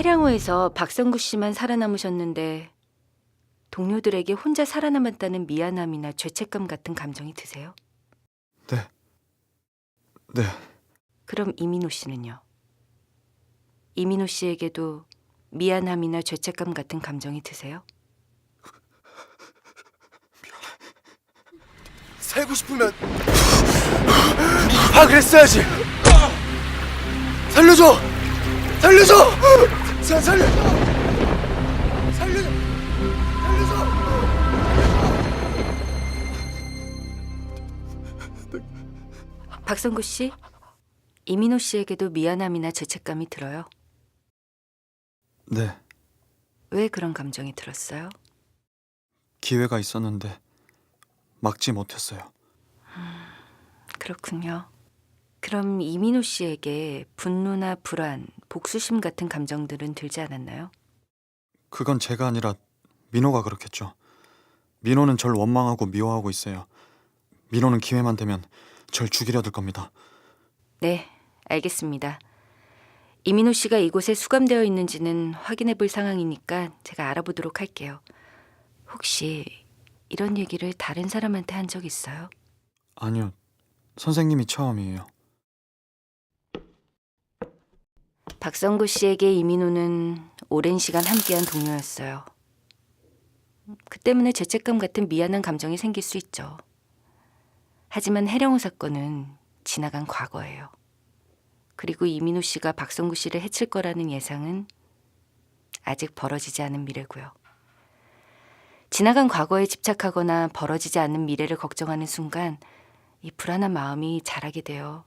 해량호에서 박성구 씨만 살아남으셨는데 동료들에게 혼자 살아남았다는 미안함이나 죄책감 같은 감정이 드세요? 네. 네. 그럼 이민호 씨는요? 이민호 씨에게도 미안함이나 죄책감 같은 감정이 드세요? 살고 싶으면 아 그랬어야지. 살려줘. 살려줘. 박성구 씨, 이민호 씨에게도 미안함이나 죄책감이 들어요. 네. 왜 그런 감정이 들었어요? 기회가 있었는데 막지 못했어요. 그렇군요. 그럼 이민호 씨에게 분노나 불안, 복수심 같은 감정들은 들지 않았나요? 그건 제가 아니라 민호가 그렇겠죠. 민호는 절 원망하고 미워하고 있어요. 민호는 기회만 되면 절 죽이려 들 겁니다. 네, 알겠습니다. 이민호 씨가 이곳에 수감되어 있는지는 확인해 볼 상황이니까 제가 알아보도록 할게요. 혹시 이런 얘기를 다른 사람한테 한 적 있어요? 아니요. 선생님이 처음이에요. 박성구 씨에게 이민호는 오랜 시간 함께한 동료였어요. 그 때문에 죄책감 같은 미안한 감정이 생길 수 있죠. 하지만 해령호 사건은 지나간 과거예요. 그리고 이민호 씨가 박성구 씨를 해칠 거라는 예상은 아직 벌어지지 않은 미래고요. 지나간 과거에 집착하거나 벌어지지 않는 미래를 걱정하는 순간 이 불안한 마음이 자라게 돼요.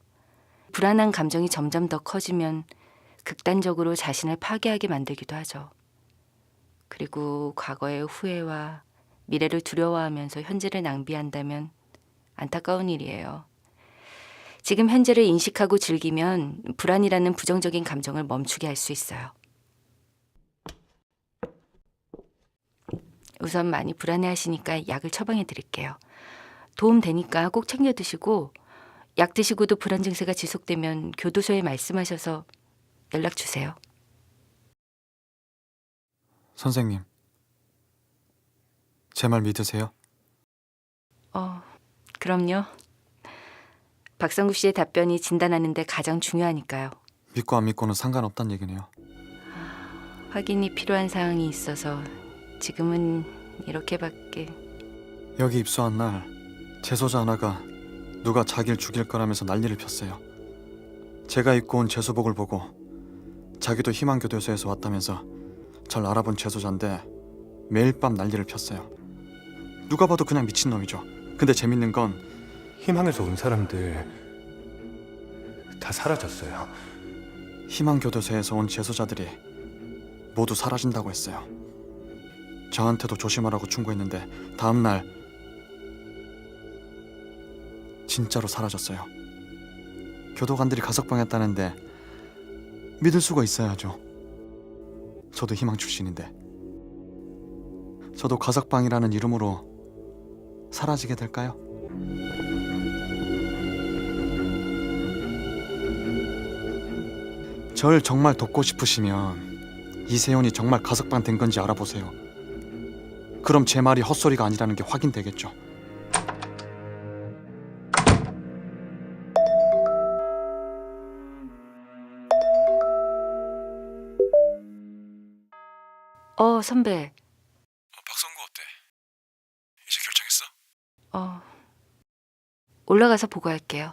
불안한 감정이 점점 더 커지면 극단적으로 자신을 파괴하게 만들기도 하죠. 그리고 과거의 후회와 미래를 두려워하면서 현재를 낭비한다면 안타까운 일이에요. 지금 현재를 인식하고 즐기면 불안이라는 부정적인 감정을 멈추게 할 수 있어요. 우선 많이 불안해 하시니까 약을 처방해 드릴게요. 도움 되니까 꼭 챙겨 드시고 약 드시고도 불안 증세가 지속되면 교도소에 말씀하셔서 연락 주세요. 선생님. 제 말 믿으세요? 어, 그럼요. 박성구 씨의 답변이 진단하는데 가장 중요하니까요. 믿고 안 믿고는 상관없단 얘기네요. 확인이 필요한 사항이 있어서 지금은 이렇게밖에 여기 입수한 날 재소자 하나가 누가 자기를 죽일 거라면서 난리를 폈어요. 제가 입고 온 재수복을 보고 자기도 희망교도소에서 왔다면서 절 알아본 재소자인데 매일 밤 난리를 폈어요. 누가 봐도 그냥 미친놈이죠. 근데 재밌는 건 희망에서 온 사람들 다 사라졌어요. 희망교도소에서 온 재소자들이 모두 사라진다고 했어요. 저한테도 조심하라고 충고했는데 다음 날 진짜로 사라졌어요. 교도관들이 가석방했다는데 믿을 수가 있어야죠. 저도 희망 출신인데 저도 가석방이라는 이름으로 사라지게 될까요? 절 정말 돕고 싶으시면 이세훈이 정말 가석방 된 건지 알아보세요. 그럼 제 말이 헛소리가 아니라는 게 확인되겠죠. 어, 선배. 박성구 어때? 이제 결정했어? 어. 올라가서 보고할게요.